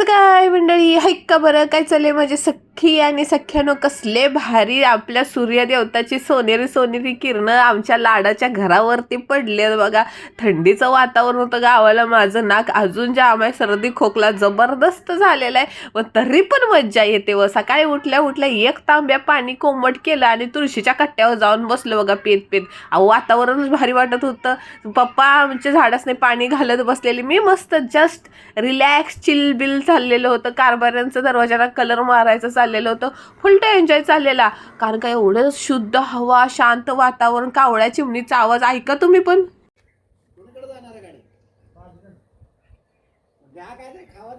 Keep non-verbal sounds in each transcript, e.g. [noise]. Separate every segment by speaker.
Speaker 1: कसं काय मंडळी? ऐक का बरं? काय चाललंय? माझे सख्खी आणि सख्यानो कसले भारी आपल्या सूर्यदेवताची सोनेरी सोनेरी किरणं आमच्या लाडाच्या घरावरती पडले बघा. थंडीचं वातावरण होतं गावाला. माझं नाक अजून जाम आहे. सर्दी खोकला जबरदस्त झालेला आहे. व तरी पण मज्जा येते व. सकाळी उठल्या उठल्या एक तांब्या पाणी कोंबट केलं आणि तुळशीच्या कट्ट्यावर जाऊन बसलं बघा पेत पेत. अहो वातावरणच भारी वाटत होतं. पप्पा आमच्या झाडासने पाणी घालत बसलेले. मी मस्त जस्ट रिलॅक्स चिल बिल चाललेलं होतं. कारभाऱ्यांचं दरवाजाला कलर मारायचं चाललेलं होतं. फुल एन्जॉय चाललेला. कारण का एवढं शुद्ध हवा शांत वातावरण कावळ्या चिमणीचा आवाज. ऐका तुम्ही पण.
Speaker 2: खावा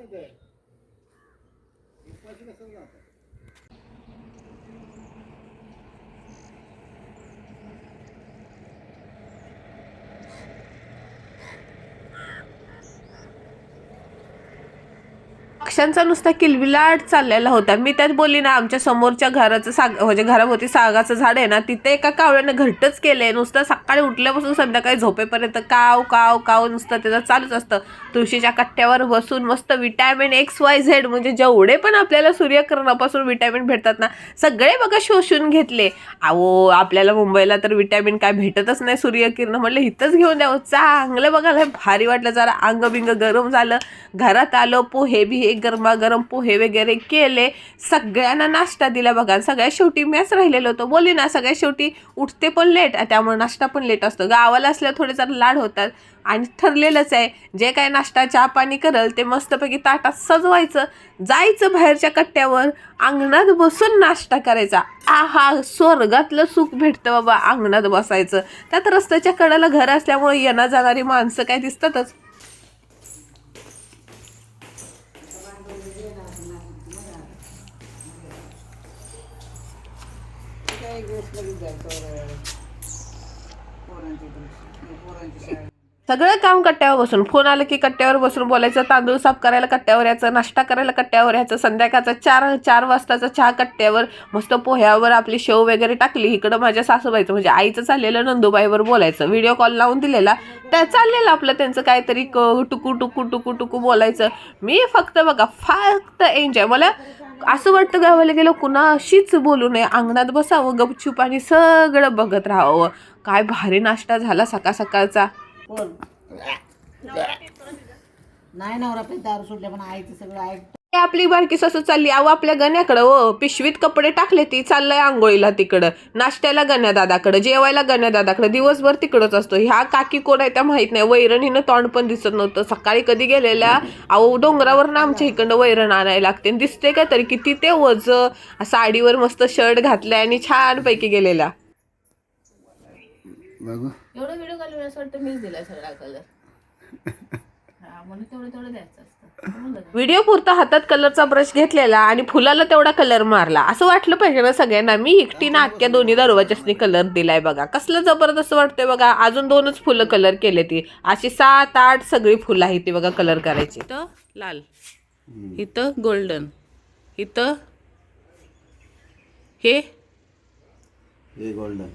Speaker 2: तिथे
Speaker 1: नुसता किलबिलाट चाललेला होता. मी त्यात बोलली ना आमच्या समोरच्या घराचं साग म्हणजे घराभोवती सागाचं झाड आहे ना तिथे एका कावळ्यानं घट्टच केलंय. नुसतं सकाळी उठल्यापासून संध्याकाळी झोपेपर्यंत काव काव काव नुसतं त्याचं चालूच असतं. तुळशीच्या कट्ट्यावर बसून मस्त विटॅमिन एक्स वाय झेड म्हणजे जेवढे पण आपल्याला सूर्यकिरणापासून विटॅमिन भेटतात ना सगळे बघा शोषून घेतले. अहो आपल्याला मुंबईला तर विटॅमिन काय भेटतच नाही सूर्यकिरण म्हटलं इथंच घेऊन द्यावं. चांगलं बघायला भारी वाटलं. जरा अंग बिंग गरम झालं. घरात आलं पोहे बी हे गरमागरम पोहे वगैरे केले. सगळ्यांना नाश्ता दिला बघा. सगळ्या सगळ्यात शेवटी मीच राहिलेलो होतो. बोली ना सगळ्यात शेवटी उठते पण लेट त्यामुळे नाश्ता पण लेट असतो. गावाला असल्या थोडे जरा लाड होतात. आणि ठरलेलंच आहे. जे काय नाश्ता चहा पाणी करल ते मस्तपैकी ताटात सजवायचं. जायचं बाहेरच्या कट्ट्यावर. अंगणात बसून नाश्ता करायचा. आहा स्वर्गातलं सुख भेटतं बाबा. अंगणात बसायचं. त्यात रस्त्याच्या कडेला घर असल्यामुळे येणं जाणारी माणसं काय दिसतातच. एक वेळेस लगेच जायचं पोरांची पोरांची शाळा. सगळं काम कट्ट्यावर बसून. फोन आलं की कट्ट्यावर बसून बोलायचं तांदूळ साफ करायला कट्ट्यावर यायचं नाश्ता करायला कट्ट्यावर यायचं संध्याकाळचा चार चार वाजताचा चहा कट्ट्यावर मस्त पोह्यावर आपली शेव वगैरे टाकली. इकडं माझ्या सासूबाईचं म्हणजे आईचं चाललेलं नंदुबाईवर बोलायचं. व्हिडिओ कॉल लावून दिलेला. त्या चाललेलं आपलं त्यांचं काहीतरी क- टुकू टुकू टुकू टुकू बोलायचं. मी फक्त बघा फक्त एन्जॉय मला असं वाटतं गावाला गेलं कुणाशीच बोलू नये. अंगणात बसावं गपचूप आणि सगळं बघत राहावं. काय भारी नाश्ता झाला सकाळ सकाळचा.
Speaker 2: कोण? नाही नवरा पे दारू पण आईचं सगळं ऐक
Speaker 1: आपली बारकी ससू चालली अहो आपल्या गण्याकडं हो. पिशवीत कपडे टाकले ती चाललंय आंघोळीला तिकडं. नाश्त्याला गण्या दादाकडं जेवायला गण्या दादाकडं दिवसभर तिकडंच असतो. ह्या काकी कोण आहे त्या माहीत नाही. वैरणीनं तोंड पण दिसत नव्हतं. सकाळी कधी गेलेल्या अहो डोंगरावर ना आमच्या इकडं वैरण आणायला लागते. आणि दिसते काय तरी किती ते वज साडीवर मस्त शर्ट घातलाय आणि छान पैकी गेलेला
Speaker 2: बघू
Speaker 3: एवढं व्हिडिओ कॉल असं वाटतं मीच दिला सगळा कलर हा म्हणून तेवढं तेवढं द्यायचं असतं. म्हणलं ना.
Speaker 1: व्हिडिओ पुरता हातात कलरचा ब्रश घेतलेला आणि फुलाला तेवढा कलर मारला. असं वाटलं पाहिजे ना सगळ्यांना. मी एकटीनं अख्ख्या दोन्ही दरवाजासनी कलर दिलाय बघा. कसलं जबरदस्त वाटतंय बघा. अजून दोनच फुलं कलर केले ती. अशी सात आठ सगळी फुलं आहेत ती बघा कलर करायची. इथं लाल. इथं गोल्डन इथं हे.
Speaker 2: गोल्डन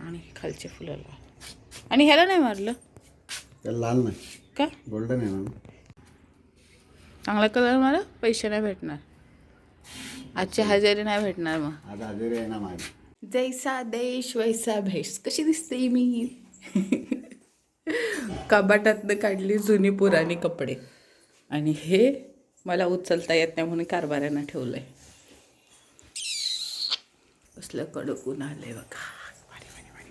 Speaker 3: आणि खालचे फुलं लाल आणि ह्याला नाही मारलं?
Speaker 2: त्याला लाल नाही.
Speaker 3: काय
Speaker 2: गोल्डन आहे ना.
Speaker 3: चांगला कलर मला पैसे नाही भेटणार. आजची हजेरी नाही भेटणार मग.
Speaker 2: आज हजेरी आहे ना माझी.
Speaker 3: जैसा देश वैसा भेष. कशी दिसते मी? कपाटातनं काढली जुनी पुराणी कपडे. आणि हे मला उचलता येत नाही म्हणून कारभाऱ्यांना ठेवलंय. कसलं कडक ऊन आलंय बघा भारी, भारी, भारी.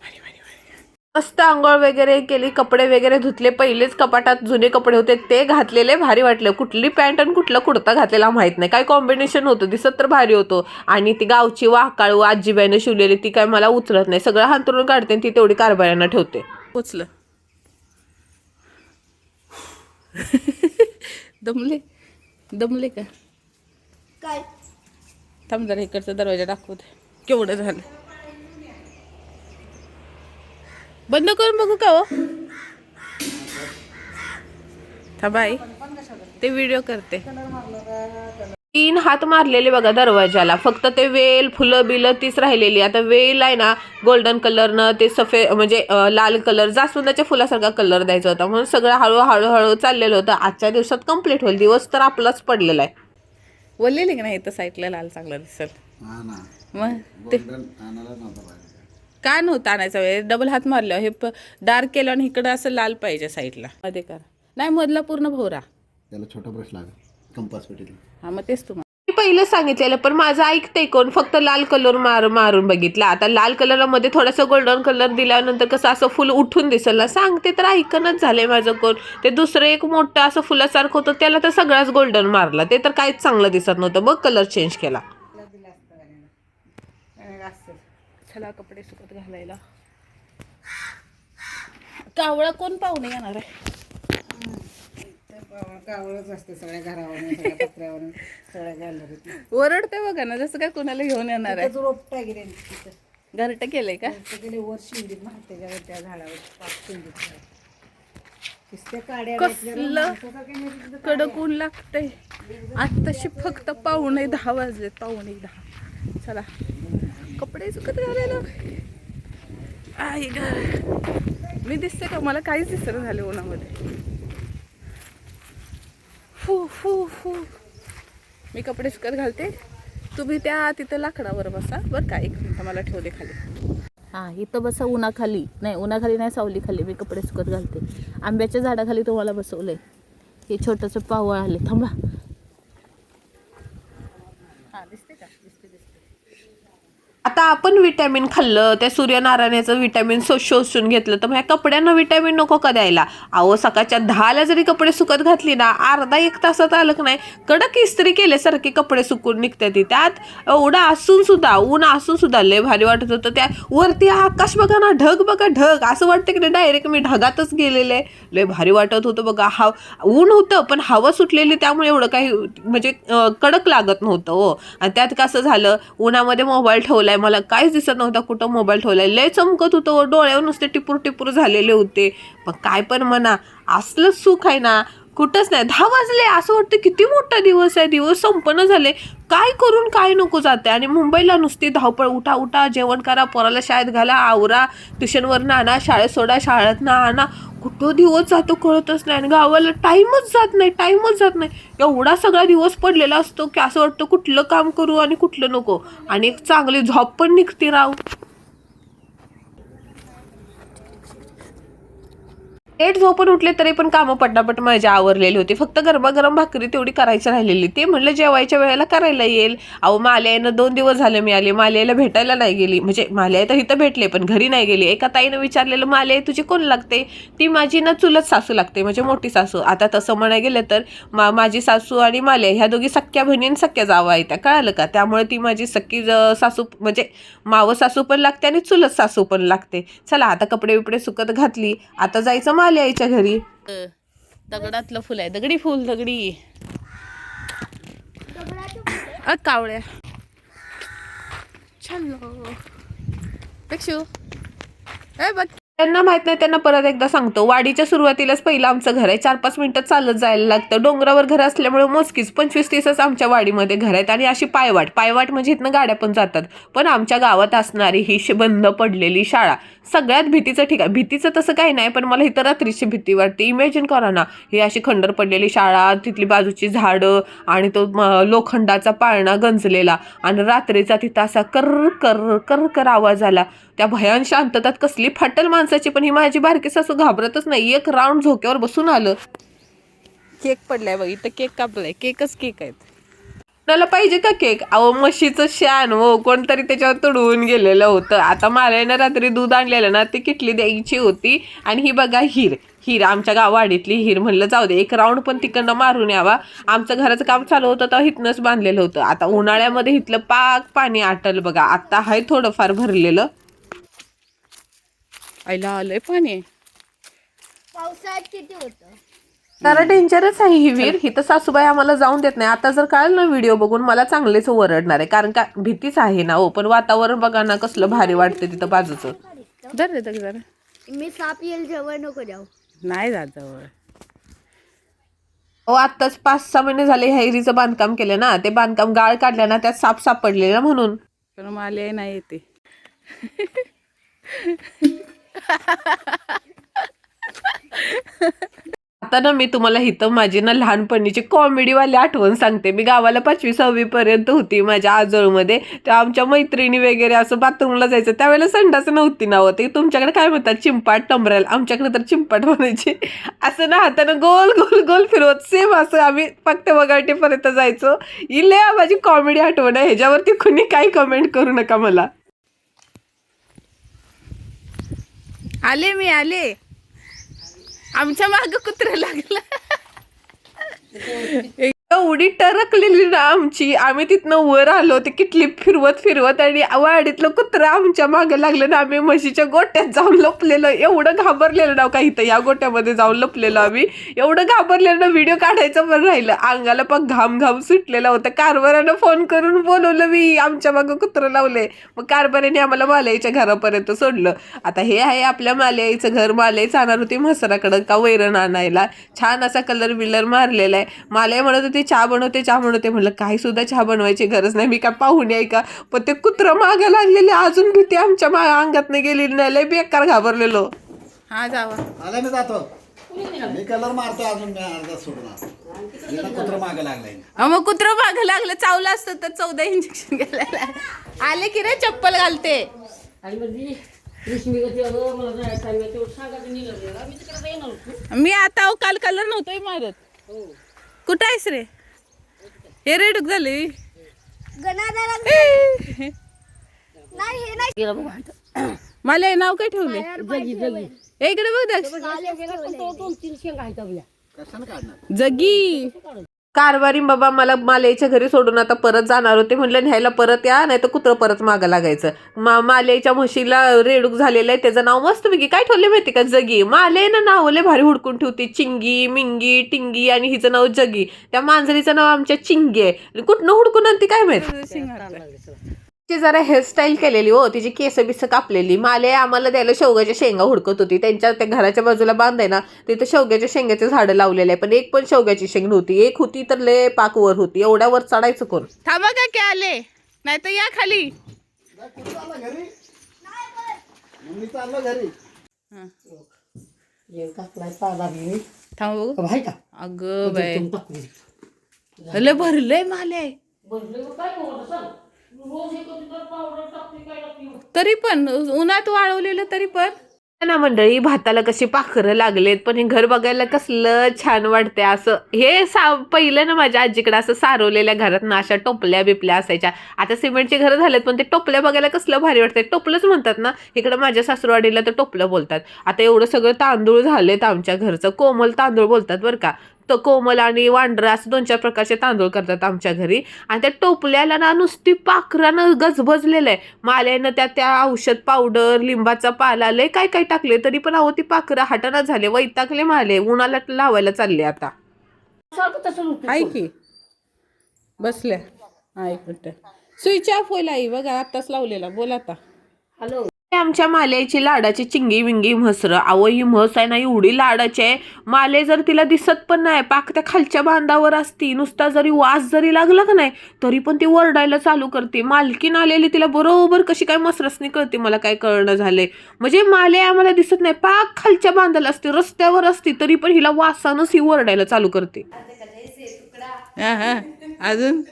Speaker 3: भारी, भारी, भारी.
Speaker 1: मस्त आंघोळ वगैरे केली कपडे वगैरे धुतले. पहिलेच कपाटात जुने कपडे होते ते घातलेले भारी वाटले. कुठली पॅन्ट आणि कुठला कुर्ता घातलेला माहीत नाही. काय कॉम्बिनेशन होतं? दिसत तर भारी होतो. आणि ती गावची वाकाळू आजीबाईनं शिवलेली ती काय मला उचलत नाही. सगळं हांतरून काढते आणि ती तेवढी कारभाऱ्यांना ठेवते.
Speaker 3: पोचलं दमले? दमले का?
Speaker 1: काय?
Speaker 3: थांब जरा इकडचा दरवाजा दाखवते. केवढं झालं? बंद करून बघू का हो? थांबा आई ते व्हिडिओ करते.
Speaker 1: तीन हात मारलेले बघा दरवाजाला. फक्त ते वेल फुलं बिलं तीच राहिलेली. आता वेल आहे ना गोल्डन कलरनं ते सफेद म्हणजे लाल कलर जास्वंदाच्या फुलासारखा कलर द्यायचा होता. म्हणून सगळं हळूहळू हळू चाललेलं होतं. आजच्या दिवसात कंप्लीट होईल. दिवस तर आपलाच पडलेला आहे.
Speaker 3: बोललेली की नाही इथं साईडला लाल चांगलं दिसेल.
Speaker 2: हा ना.
Speaker 3: मग ते
Speaker 2: आणायला नव्हता पाहिजे
Speaker 3: काय नव्हतं आणायचा? वेळ डबल हात मारल्यावर हे डार्क केलं आणि इकडं असं लाल पाहिजे साईडला मध्ये कर. नाही मधला पूर्ण भोवरा.
Speaker 2: त्याला छोटा ब्रश लागेल कंपास पेटीला
Speaker 3: हा मग तेच तुम्हाला.
Speaker 1: मी पहिलं सांगितलेलं पण माझं ऐकते कोण? फक्त लाल कलर मार मारून बघितला. आता लाल कलरला मध्ये थोडासा गोल्डन कलर दिल्यानंतर कसं असं फुल उठून दिसेल ना? सांगते तर ऐकणच झालंय माझं कोण. ते दुसरं एक मोठं असं फुलासारखं होतं त्याला तर सगळाच गोल्डन मारला. ते तर काहीच चांगलं दिसत नव्हतं मग कलर चेंज केला.
Speaker 3: चला कपडे सुकत घालायला? कावळा कोण पाहुणे येणार आहे?
Speaker 4: कावळच असते सगळ्या घरावरून सगळ्या पत्र्यावरून सगळ्या गॅलरीत
Speaker 3: ओरडते बघा ना जसं काय कुणाला घेऊन येणार आहे.
Speaker 4: तिथं.
Speaker 3: घरट केलंय का?
Speaker 4: ते गेले वर शिंदीत मारते त्याच्यावर त्या झाडावर पाच शिंदीत किस्ते काड्या
Speaker 3: कसलं कडक ऊन लागतंय. आत्ताशी फक्त पाहुणे दहा वाजले पाहुणे दहा. चला. कपडे सुकत घालायला. आई ग. मी दिसते का? मला काहीच दिसत झाले उन्हामध्ये. फू फू फू. मी कपडे सुकत घालते. तुम्ही त्या तिथं लाकडावर बसा. बरं का? एक मिनिट मला ठेवू दे खाली. हां इथं बसा उन्हाखाली. नाही उन्हाखाली नाही सावली खाली मी कपडे सुकत घालते. आंब्याच्या झाडाखाली तुम्हाला बसवलंय. हे छोटंसं पावळ आले थांबा हां दिसते का दिसते दिसते
Speaker 1: आता आपण विटॅमिन खाल्लं त्या सूर्यनारायणाचं विटॅमिन सो शोषून घेतलं तर मग ह्या कपड्यांना विटॅमिन नको का द्यायला? अहो सकाळच्या दहाला जरी कपडे सुकत घातली ना अर्धा एक तासात आलं की नाही कडक इस्त्री केल्यासारखे कपडे सुकून निघतात ती. त्यात एवढं असून सुद्धा ऊन असून सुद्धा लय भारी वाटत होतं. त्या वरती आकाश बघा ना ढग बघा ढग. असं वाटतं की डायरेक्ट मी ढगातच गेलेले. लय भारी वाटत होतं बघा. हा ऊन होतं पण हवा सुटलेली त्यामुळे एवढं काही म्हणजे कडक लागत नव्हतं हो. आणि त्यात कसं झालं उन्हामध्ये मोबाईल ठेवला काय मला काहीच दिसत नव्हता कुठं मोबाईल ठेवलाय. लय चमकत होतं डोळ्यावर नुसते टिपूर टिपूर झालेले होते. पण काय पण म्हणा असलं सुख आहे ना कुठंच नाही. दहा वाजले असं वाटतं किती मोठा दिवस आहे. दिवस संपन्न झाले. काय करून काय नको जाते. आणि मुंबईला नुसती धावपळ उठा उठा जेवण करा पोराला शाळेत घाला आवरा ट्युशनवर आणा शाळेत सोडा शाळेत ना आणा. कुठं दिवस जातो कळतच नाही आणि गावाला टाईमच जात नाही टाईमच जात नाही. एवढा सगळा दिवस पडलेला असतो की असं वाटतं कुठलं काम करू आणि कुठलं नको. आणि एक चांगली झॉप पण निघते राव. लेट झोपून उठले तरी पण कामं पटापट माझ्या आवरलेली होती. फक्त गरमागरम भाकरी तेवढी करायची राहिलेली. ते म्हणलं जेवायच्या वेळेला करायला येईल. अहो माल्यानं दोन दिवस झाले मी आले. माल्याला भेटायला नाही गेली. म्हणजे माल्या तर इथं भेटले पण घरी नाही गेली. एका ताईनं विचारलेलं माल्या तुझी कोण लागते? ती माझी ना चुलत सासू लागते म्हणजे मोठी सासू. आता तसं म्हणाय गेलं तर मा माझी सासू आणि माल्या ह्या दोघी सख्या बहिणी आणि सख्या जावा आहेत त्या कळालं का? त्यामुळे ती माझी सख्खी ज- सासू म्हणजे मावं सासू पण लागते आणि चुलत सासू पण लागते. चला आता कपडे बिपडे सुकत घातली. आता जायचं आले आईच्या घरी?
Speaker 3: दगडातलं फुल आहे. दगडी फुल दगडी. अ कावळ्या छान. हो, हो, हो. पेक्षू ए बघ.
Speaker 1: त्यांना माहीत नाही त्यांना परत एकदा सांगतो. वाडीच्या सुरुवातीलाच पहिलं आमचं घर आहे. चार पाच मिनिटं चालत जायला लागतं. डोंगरावर घर असल्यामुळे मोजकीच पंचवीस तीसच आमच्या वाडीमध्ये घर आहेत आणि अशी पायवाट. पायवाट म्हणजे इथनं गाड्या पण जातात. पण आमच्या गावात असणारी ही श- बंद पडलेली शाळा. सगळ्यात भीतीचं ठिकाण भीतीचं तसं काही नाही पण मला इथं रात्रीची भीती वाटते. इमॅजिन करा ना ही अशी खंडर पडलेली शाळा तिथली बाजूची झाडं आणि तो लोखंडाचा पाळणा गंजलेला आणि रात्रीचा तिथं असा कर कर कर कर आवाज आला. त्या भयान शांततात कसली फाटल माणसाची पण ही माझी बारकी सासू घाबरतच नाही. एक राऊंड झोक्यावर बसून आलं.
Speaker 3: केक पडलाय बघ इथं केक कापलाय. केकच केक आहेत.
Speaker 1: कोणाला पाहिजे का केक? अहो म्हशीचं शान हो कोणतरी त्याच्यावर तुडवून गेलेलं होतं. आता मालायनं रात्री दूध आणलेलं ना ती किटली द्यायची होती. आणि ही बघा हिर. हिर आमच्या गावाडीतली हिर म्हणलं जाऊ दे. एक राऊंड पण तिकडनं मारून यावा. आमचं घराचं काम चालू होतं तर हिथनंच बांधलेलं होतं. आता उन्हाळ्यामध्ये हिथलं पाक पाणी आटल बघा. आता आहे थोडंफार भरलेलं.
Speaker 3: आईला आलंय पाणी.
Speaker 5: पावसाळ्यात किती होतं?
Speaker 1: जरा डेंजरच आहे ही वीर. ही तर सासूबाई आम्हाला जाऊन देत नाही. आता जर कळलं ना व्हिडिओ बघून मला चांगलेच ओरडणार आहे. कारण का भीतीच आहे ना हो. पण वातावरण बघा ना कसलं भारी वाटतं तिथं बाजूचं.
Speaker 3: जर रे जग जरा.
Speaker 5: मी साप येईल जवळ नको जाऊ.
Speaker 3: नाही जात जवळ.
Speaker 1: हो आत्ताच पाच सहा महिने झाले हैरीचं बांधकाम केलं ना. ते बांधकाम गाळ काढलं ना त्यात साप सापडले ना म्हणून
Speaker 3: पण माले नाही येते
Speaker 1: आता ना मी तुम्हाला इथं माझी ना लहानपणीची कॉमेडीवाली आठवण सांगते. मी गावाला पाचवी सहावी पर्यंत होती माझ्या आजोळमध्ये. तेव्हा आमच्या मैत्रिणी वगैरे असं बाथरूमला जायचं. त्यावेळेला संडास नव्हती नावं हो. ते तुमच्याकडे काय म्हणतात? चिंपाट टमरायला आमच्याकडे तर चिंपाट म्हणायची. असं ना हातानं गोल गोल गोल फिरवत सेम असं आम्ही फक्त वगाटीपर्यंत जायचो. इले माझी कॉमेडी आठवण आहे. ह्याच्यावरती कुणी काही कमेंट करू नका मला.
Speaker 3: आले मी आले. आमच्या माग कुत्र लागलं. [laughs]
Speaker 1: एवढी टरकलेली ना आमची. आम्ही तिथनं वर आलो ते किटली फिरवत फिरवत आणि वाडीतलं कुत्रं आमच्या मागे लागलं ना आम्ही म्हशीच्या गोट्यात जाऊन लपलेलं. एवढं घाबरलेलं ना हो काही इथं या गोट्यामध्ये जाऊन लपलेलो आम्ही. एवढं घाबरलेलं ना व्हिडिओ काढायचं पण राहिलं. अंगाला पण घाम घाम सुटलेला होता. कारभारानं फोन करून बोलवलं मी आमच्या मागं कुत्रं लावलंय मग कारभाराने आम्हाला मालयाच्या घरापर्यंत सोडलं. आता हे आहे आपल्या मालयाईचं घर. मालई जाणार होती म्हसराकडं का वैरण आणायला. छान असा कलर बिलर मारलेला आहे. मालय म्हणत होती चहा बनवते चहा बनवते. म्हणलं काही सुद्धा चहा बनवायची गरज नाही. मी काय पाहुणे आहे का पण ते कुत्रं मागे लागलेले अजून भीती आमच्या मा अंगातनं गेलेली नाही लय बेकार घाबरलेलो.
Speaker 3: हा जावा.
Speaker 2: आला मी जातो. मी कलर मारतो अजून मी अर्धा कुत्र मागे लागलाय.
Speaker 3: अहो, मग कुत्र माग लागलं चावलं असतं तर चौदा इंजेक्शन घालायला. आले की रे चप्पल घालते.
Speaker 6: आणि म्हणजे रेशमी गती अगं मला जायचं आहे. तेवढं सांगायचं निघालं मी तिकडे येणार होतो
Speaker 3: मी आता अहो, काल कलर नव्हतोय मारत कुठं आहेस रे? हे रेडूक झाले?
Speaker 5: हे.
Speaker 3: मला हे नाव काय ठेवले
Speaker 6: जगी जगी.
Speaker 3: ए, इकडे बघ दक्ष.
Speaker 6: तो दोन तीन शेंगा आहेत आपल्या
Speaker 2: कशाने काढणार?
Speaker 3: जगी.
Speaker 1: कारवारी बाबा मला मालेच्या घरी सोडून आता परत जाणार होते. म्हणलं न्यायला परत या नाही तर कुत्रं परत मागं लागायचं. मा मालेच्या म्हशीला रेडूक झालेलं आहे त्याचं नाव मस्त मस्तपैकी काय ठेवले माहिती का? जगी. माले ना नाव लय भारी हुडकून ठेवते. चिंगी मिंगी टिंगी आणि हिचं नाव जगी. त्या मांजरीचं नाव आमच्या चिंगी आहे. कुठनं हुडकून आणते काय माहिती? ती जरा हेअरस्टाईल केलेली हो. तिची केस बिस कापलेली. माले आम्हाला द्यायला शेवग्याच्या शेंगा हुडकत होती. त्यांच्या त्या घराच्या बाजूला बांधाय ना तिथं शेवग्याच्या शेंगाचे झाडं लावलेले आहे. पण एक पण शेवग्याची शेंग नव्हती. एक होती तर लय पाक वर होती. एवढ्या वर चढायचं कोण?
Speaker 3: थांबा का की आले? नाही तर या खाली.
Speaker 2: घरी
Speaker 3: थांब अगं बाय भरलंय माले.
Speaker 6: हे तर पावडर टाकते काय टाकते
Speaker 3: तरी पण उन्हात वाळवलेलं तरी पण.
Speaker 1: ना मंडळी भाताला कशी पाखरं लागलेत पण हे घर बघायला कसलं छान वाटते असं. हे सा पहिलं ना माझ्या आजीकडे असं सारवलेल्या घरात ना अशा टोपल्या बिपल्या असायच्या. आता सिमेंटची घरं झालेत पण ते टोपल्या बघायला कसलं भारी वाटतंय. टोपलंच म्हणतात ना इकडं माझ्या सासूरवाडीला तर टोपलं बोलतात. आता एवढं सगळं तांदूळ झालेत आमच्या घरचं. कोमल तांदूळ बोलतात बरं का. तर कोमल आणि वांढरं असं दोन चार प्रकारचे तांदूळ करतात आमच्या घरी. आणि त्या टोपल्याला ना नुसती पाखरानं गजबजलेलं आहे. माल्यानं त्या त्या औषध पावडर लिंबाचा पाला लय काय काय टाकले तरी पण अहो ती पाखरं हटना झाले वैतागले माले. उन्हाला लावायला चालले आता.
Speaker 3: की. बसल्या. हा एक मिनिट. स्विच ऑफ होईल आई बघा आत्ताच लावलेला. बोल आता.
Speaker 6: हॅलो.
Speaker 1: आमच्या मालेची लाडाची चिंगी विंगी म्हसरं. अहो ही म्हस आहे ना एवढी लाडाची आहे. माले जर तिला दिसत पण नाही पाक त्या खालच्या बांधावर असती नुसता जरी वास जरी लागला का नाही तरी पण ती ओरडायला चालू करते. मालकीन आलेली तिला बरोबर कशी काय मसरसनी कळते मला काय कळणं झालंय. म्हणजे माले आम्हाला दिसत नाही पाक खालच्या बांधाला असते रस्त्यावर असती तरी पण हिला वासानच ही ओरडायला चालू करते.
Speaker 3: हा हा. अजून?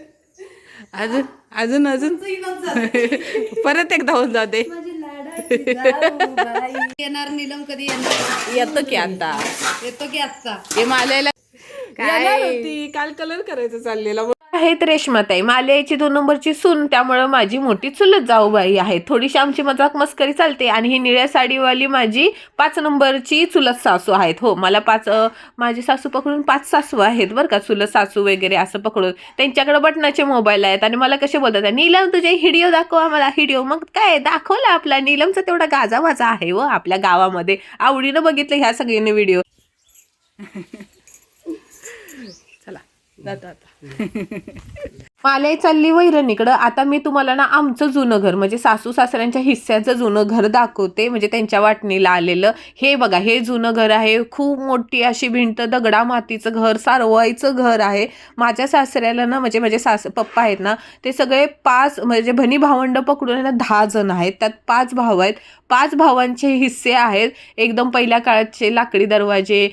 Speaker 3: अजून? अजून अजून? [laughs] परत एकदा होऊन जाते
Speaker 4: येणार नीलम कधी येणार?
Speaker 3: येतो की आता.
Speaker 4: येतो की आत्ता
Speaker 3: हे मालायला
Speaker 1: येणार होती. काल कलर करायचं चाललेला. आहेत रेशमाताई. मालेची दोन नंबरची सून त्यामुळं माझी मोठी चुलत जाऊबाई आहे. थोडीशी आमची मजाक मस्करी चालते आणि ही निळ्या साडीवाली माझी पाच नंबरची चुलत सासू आहेत. हो मला पाच माझी सासू पकडून पाच सासू आहेत बरं का चुलत सासू वगैरे असं पकडून. त्यांच्याकडे बटनाचे मोबाईल आहेत आणि मला कसे बोलतात नीलम तुझे हिडिओ दाखव आम्हाला हिडिओ मग काय दाखवला आपला नीलमचा तेवढा गाजावाजा आहे व आपल्या गावामध्ये. आवडीनं बघितलं ह्या सगळ्यांनी व्हिडिओ. [laughs]
Speaker 3: जातो आता
Speaker 1: माले चालली वैरणीकडं. आता मी तुम्हाला ना आमचं जुनं घर म्हणजे सासू सासऱ्यांच्या हिस्स्याचं जुनं घर दाखवते. म्हणजे त्यांच्या वाटणीला आलेलं. हे बघा हे जुनं घर आहे. खूप मोठी अशी भिंत दगडा मातीचं घर सारवाईचं घर आहे. माझ्या सासऱ्याला ना म्हणजे माझे सास पप्पा आहेत ना ते सगळे पाच म्हणजे भनी भावंड पकडून ना दहा जण आहेत. त्यात पाच भाऊ आहेत. पाच भावांचे हिस्से आहेत. एकदम पहिल्या काळाचे लाकडी दरवाजे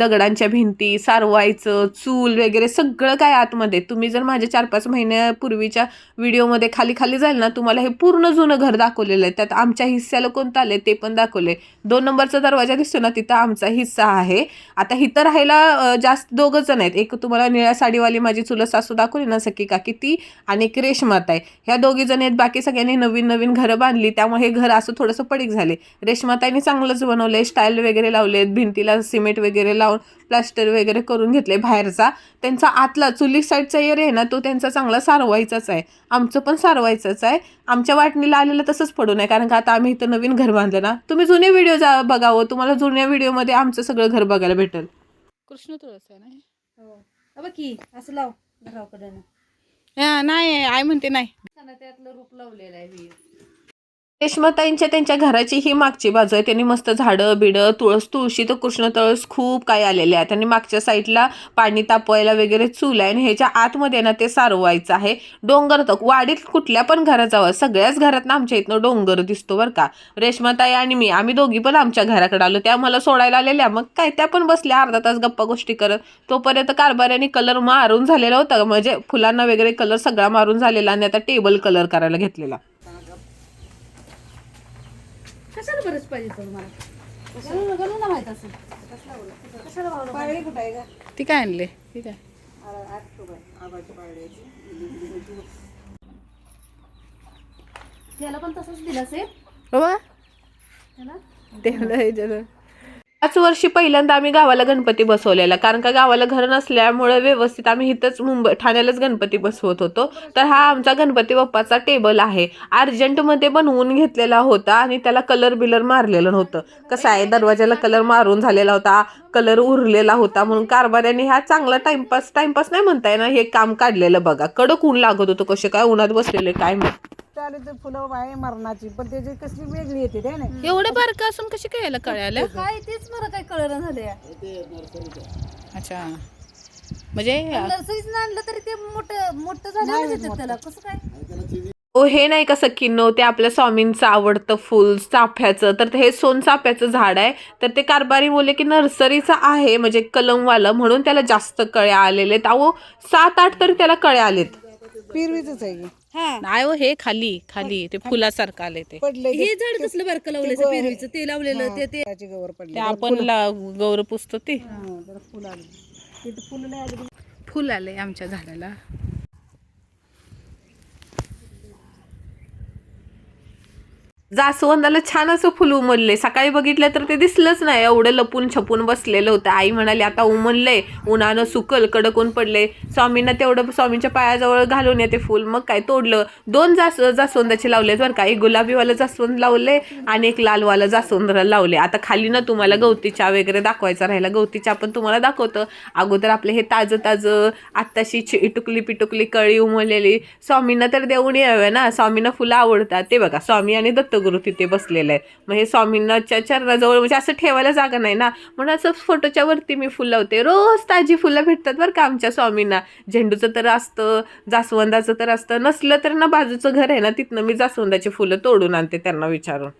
Speaker 1: दगडांच्या भिंती सारवायचं चूल वगैरे सगळं काय आतमध्ये. तुम्ही जर माझ्या चार पाच पाच महिन्यापूर्वीच्या व्हिडिओमध्ये खाली खाली जाईल ना तुम्हाला हे पूर्ण जुनं घर दाखवलेलं आहे. त्यात आमच्या हिस्स्याला कोणतं आलं ते पण दाखवले दोन नंबरचा दरवाजा दिसतो ना तिथं आमचा हिस्सा आहे. आता इथं राहायला जास्त दोघं जण आहेत. एक तुम्हाला निळ्या साडीवाली माझी चुलत सासू दाखवली ना सखी काकी ती आणि एक रेशमात आहे ह्या दोघी जण आहेत. बाकी सगळ्यांनी नवीन नवीन घरं बांधली. त्यामुळे हे घर असं थोडंसं पडीक झाले रेशमाताईने चांगलंच बनवलंय. स्टाईल वगैरे लावलेत. भिंतीला सिमेंट वगैरे लावून प्लास्टर वगैरे करून घेतले बाहेरचा. त्यांचा आतला चुली साईडचा एरिया आहे ना तो त्यांचा चांगला सारवायचाच आहे. आमचं पण सारवायचंच आहे. आमच्या वाटणीला आलेलं तसंच पडू नये. कारण का आता आम्ही इथं नवीन घर बांधलं ना तुम्ही जुने व्हिडिओ जा बघावं. तुम्हाला जुन्या व्हिडिओमध्ये आमचं सगळं घर बघायला भेटेल.
Speaker 3: कृष्ण तुळस आहे ना हे?
Speaker 4: बघ की असं लाव. घराकडे
Speaker 3: हा, नाही आई म्हणते नाही.
Speaker 4: त्यातलं रूप लावलेलं आहे.
Speaker 1: रेश्माताईंच्या त्यांच्या घराची ही मागची बाजू आहे. त्यांनी मस्त झाडं बिडं तुळस तुळशी तर कृष्ण तळस खूप काही आलेले आहेत. आणि मागच्या साईडला पाणी तापवायला वगैरे चूल आहे आणि ह्याच्या आतमध्ये ना ते सारवायचं आहे. डोंगर तर वाडीत कुठल्या पण घरात जावं सगळ्याच घरात ना आमच्या इथनं डोंगर दिसतो बरं का. रेश्माताई आणि मी आम्ही दोघी पण आमच्या घराकडे आलो. त्या मला सोडायला आलेल्या. मग काय त्या पण बसल्या अर्धा तास गप्पा गोष्टी करत. तोपर्यंत कारभाऱ्याने कलर मारून झालेला होता. म्हणजे फुलांना वगैरे कलर सगळा मारून झालेला आणि आता टेबल कलर करायला घेतलेला.
Speaker 4: कशाला बरंच पाहिजे तुला मला कशाला? घालू ना माहीत असेल कशाला भावलं पाळी कुठं आहे का?
Speaker 3: ती काय आणले? ती काय
Speaker 4: त्याला पण तसंच दिलं असेल.
Speaker 3: बाबा
Speaker 4: त्याला?
Speaker 3: तेवढं ह्याच्यात
Speaker 1: पाच वर्षी पहिल्यांदा आम्ही गावाला गणपती बसवलेला कारण का गावाला घर नसल्यामुळे व्यवस्थित आम्ही इथंच मुंबई ठाण्यालाच गणपती बसवत होतो. तर हा आमचा गणपती बाप्पाचा टेबल आहे. अर्जंटमध्ये बनवून घेतलेला होता आणि त्याला कलर बिलर मारलेलं नव्हतं. कसं आहे दरवाजाला कलर मारून झालेला होता कलर उरलेला होता म्हणून कारभाऱ्याने हा चांगला टाइमपास टाइमपास नाही म्हणताय ना हे काम काढलेलं बघा. कडक ऊन लागत होतं कसे काय उन्हात बसलेले काय
Speaker 4: चालू ते फुलं आहे मरणाची. पण त्याची कसली वेगळी येते ते नाही.
Speaker 3: एवढं बारकं असून कशी काय याला कळायला
Speaker 4: काय तेच मला काय कळलं झालं
Speaker 3: अच्छा. म्हणजे
Speaker 4: नर्सरीत आणलं तरी ते मोठं मोठं झालं त्याला. कसं काय?
Speaker 1: ओ हे नाही का सखींनो ते आपल्या स्वामींचं आवडतं फुल चाफ्याचं. तर हे सोनचाफ्याचं झाड आहे. तर ते कारभारी बोलले की नर्सरीचं आहे म्हणजे कलमवालं. म्हणून त्याला जास्त कळ्या आलेले आहेत अहो सात आठ तरी त्याला कळ्या आलेत.
Speaker 4: पिरवीच आहे
Speaker 3: नाही हो हे खाली खाली ते फुलासारखं आले ते.
Speaker 4: पडले हे झाड कसलं बारकं लावलं पेरवीचं ते लावलेलं ते ते गवर पडले.
Speaker 3: ते आपण ला- गौर पुसतो ते.
Speaker 4: फुलं आली. फुलं नाही आली.
Speaker 3: फुल आले आमच्या झाडाला.
Speaker 1: जास्वंदाला छान असं फुल उमलले सकाळी बघितलं तर ते दिसलंच नाही. एवढं लपून छपून बसलेलं होतं. आई म्हणाली आता उमललंय. उन्हानं सुकल कडक ऊन पडले स्वामींना तेवढं स्वामींच्या पायाजवळ घालून येते फुल. मग काय तोडलं? दोन जास जास्वंदाचे लावले बरं का. एक गुलाबीवालं जास्वंद लावले आणि एक लालवाला जास्वंद लावले आता खाली ना तुम्हाला गवती चहा वगैरे दाखवायचा राहिला. गवती चहा पण तुम्हाला दाखवतं. अगोदर आपले हे ताजं ताजं आत्ताशी छि- इटुकली पिटुकली कळी उमललेली स्वामींना तर देऊन यावे ना. स्वामींना फुलं आवडतात. ते बघा स्वामी आणि दत्तगुरू तिथे बसलेले आहेत मग हे स्वामींच्या चरणाजवळ म्हणजे असं ठेवायला जागा नाही ना. म्हणून असं फोटोच्या वरती मी फुलं लावते. रोज ताजी फुलं भेटतात बरं का आमच्या स्वामींना. झेंडूचं तर असतं जास्वंदाचं तर असतं. नसलं तर ना बाजूचं घर आहे ना तिथनं मी जास्वंदाची फुलं तोडून आणते त्यांना विचारून.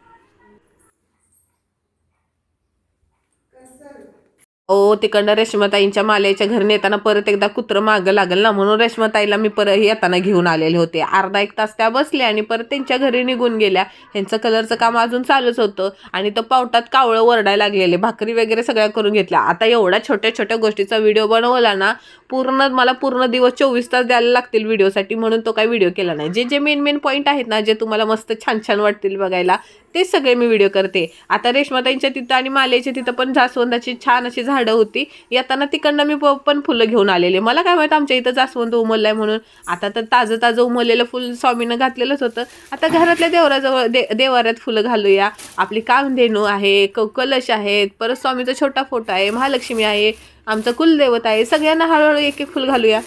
Speaker 1: ओ तिकडनं रेश्माताईंच्या मालेच्या घरी नेताना परत एकदा कुत्रं मागं लागल ना म्हणून रेश्माताईला मी परत येताना घेऊन आलेले होते. अर्धा एक तास त्या बसल्या आणि परत त्यांच्या घरी निघून गेल्या. ह्यांचं कलरचं काम अजून चालूच होतं आणि तो पावटात कावळं वरडायला लागलेले भाकरी वगैरे सगळ्या करून घेतल्या. आता एवढ्या छोट्या छोट्या गोष्टीचा व्हिडिओ बनवला ना पूर्ण मला पूर्ण दिवस चोवीस तास द्यायला लागतील व्हिडिओसाठी म्हणून तो काही व्हिडिओ केला नाही. जे जे मेन मेन पॉईंट आहेत ना जे तुम्हाला मस्त छान छान वाटतील बघायला ते सगळे मी व्हिडिओ करते. आता रेश्माताईंच्या तिथं आणि मालेच्या तिथं पण जास्वंदाची छान अशी झाड होती. येताना तिकडनं मी प- पण फुलं घेऊन आलेले. मला काय माहिती आमच्या इथं जास्वंद उमललाय म्हणून. आता तर ताजं ताजं उमललेलं फुल स्वामीनं घातलेलंच होतं. आता घरातल्या देवराजवळ दे देवाऱ्यात फुलं घालूया. आपली कामधेनू आहे क कलश आहेत परत स्वामीचा छोटा फोटो आहे महालक्ष्मी आहे आमचं कुलदैवत आहे. सगळ्यांना हळूहळू एक एक फुल घालूया.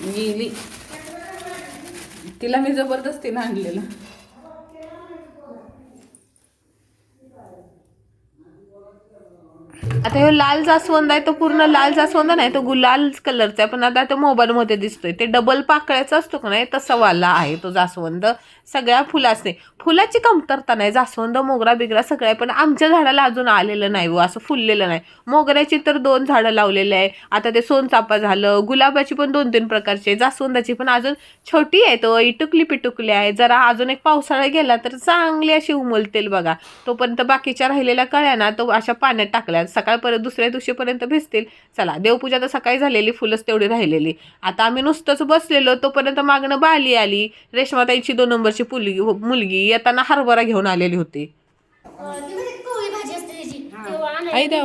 Speaker 6: गेली
Speaker 3: तिला मी जबरदस्तीनं आणलेलं.
Speaker 1: आता हे लाल जास्वंद आहे तो पूर्ण लाल जास्वंद नाही तो गुलाल कलरचा आहे पण आता तो मोबाईलमध्ये दिसतोय. ते डबल पाकळ्याचा असतो का नाही तसा वाला आहे तो जास्वंद. सगळ्या फुलाचे फुलाची कमतरता नाही जास्वंद मोगरा बिगरा सगळ्या आहे पण आमच्या झाडाला अजून आलेलं नाही व असं फुललेलं नाही. मोगऱ्याची तर दोन झाडं लावलेले आहे. आता ते सोनचापा झालं गुलाबाची पण दोन तीन प्रकारची आहे जास्वंदाची पण अजून छोटी आहे तो इटुकली पिटुकली आहे. जरा अजून एक पावसाळा गेला तर चांगली अशी उमलतील बघा. तोपर्यंत बाकीच्या राहिलेल्या कळ्या ना तो अशा पाण्यात टाकल्या. सकाळपर्यंत दुसऱ्या दिवशीपर्यंत भिजतील. चला देवपूजा तर सकाळी झालेली फुलंच तेवढी राहिलेली. आता आम्ही नुसतंच बसलेलो तोपर्यंत मागणं बाली आली. रेशमाताईची दोन नंबर नंबरची मुलगी मुलगी येताना हरभरा घेऊन आलेली होती.
Speaker 3: आई द्या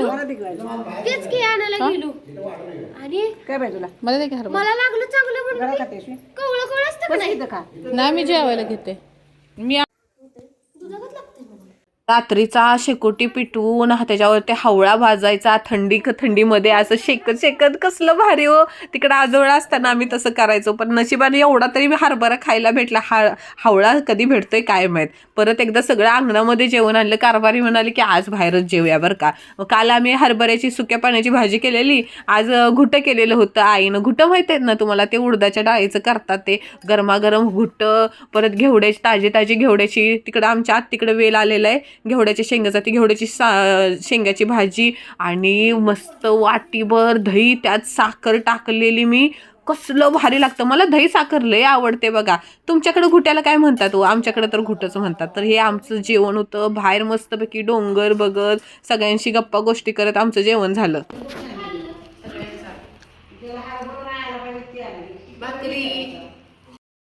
Speaker 4: काय पाहिजे तुला?
Speaker 3: मला दे की हरभरा.
Speaker 5: मला लागलं चांगलं म्हणून.
Speaker 4: घरा
Speaker 5: मी
Speaker 4: खातेस मी?
Speaker 5: कवळं कवळं असतं का नाही?
Speaker 4: इथं खा.
Speaker 3: नाही मी जेवायला घेते. मी
Speaker 1: रात्रीचा शेकोटी पिटवून हा त्याच्यावर ते हावळा भाजायचा थंडी थंडीमध्ये असं शेकत शेकत कसलं भारी हो. तिकडं आजोळा असताना आम्ही तसं करायचो पण नशिबाने एवढा तरी हरभरा खायला भेटला. हा हावळा कधी भेटतोय काय माहीत. परत एकदा सगळं अंगणामध्ये जेवण आणलं कारभारी म्हणाली की आज बाहेरच जेवूया बरं का. काल आम्ही हरभऱ्याची सुक्या पाण्याची भाजी केलेली आज घुटं केलेलं होतं. आईनं घुटं माहीत आहेत ना तुम्हाला? ते उडदाच्या डाळीचं करतात ते. गरमागरम घुटं परत घेवड्याची ताजी ताजी घेवड्याची. तिकडं आमच्या आत तिकडं वेल आलेलं आहे. घेवड्याच्या शेंगा जाते. घेवड्याची सा शेंगाची भाजी आणि मस्त वाटीभर दही त्यात साखर टाकलेली मी. कसलं भारी लागतं. मला दही साखर लय आवडते बघा. तुमच्याकडं घुट्याला काय म्हणतात हो? आमच्याकडे तर घुटच म्हणतात. तर हे आमचं जेवण होतं. बाहेर मस्तपैकी डोंगर बघत सगळ्यांशी गप्पा गोष्टी करत आमचं जेवण झालं.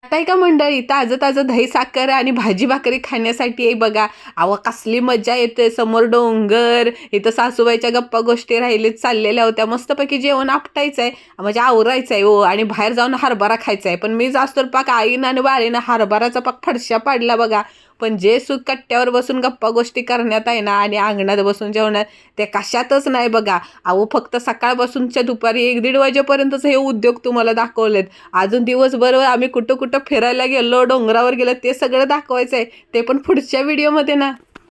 Speaker 1: आता का मंडळी ताजं ताजं दही साखर आणि भाजी भाकरी खाण्यासाठी आहे बघा. अहो कसली मजा येते समोर डोंगर इथं सासूबाईच्या गप्पा गोष्टी राहिलेत चाललेल्या होत्या. मस्तपैकी जेवण आपटायचं आहे म्हणजे आवरायचं आहे हो आणि बाहेर जाऊन हरभरा खायचा आहे पण मी जास्त पाक आईनं आणि बाळीनं हरभराचा पाक फडशा पाडला बघा. पण जे सुख कट्ट्यावर बसून गप्पा गोष्टी करण्यात आहे ना आणि अंगणात बसून जेवण्यात ते कशातच नाही बघा. अहो फक्त सकाळपासूनच्या दुपारी एक दीड वाजेपर्यंतच हे उद्योग तुम्हाला दाखवलेत. अजून दिवसभर आम्ही कुठं कुठं फिरायला गेलो डोंगरावर गेलो ते सगळं दाखवायचं आहे ते पण पुढच्या व्हिडिओमध्ये ना.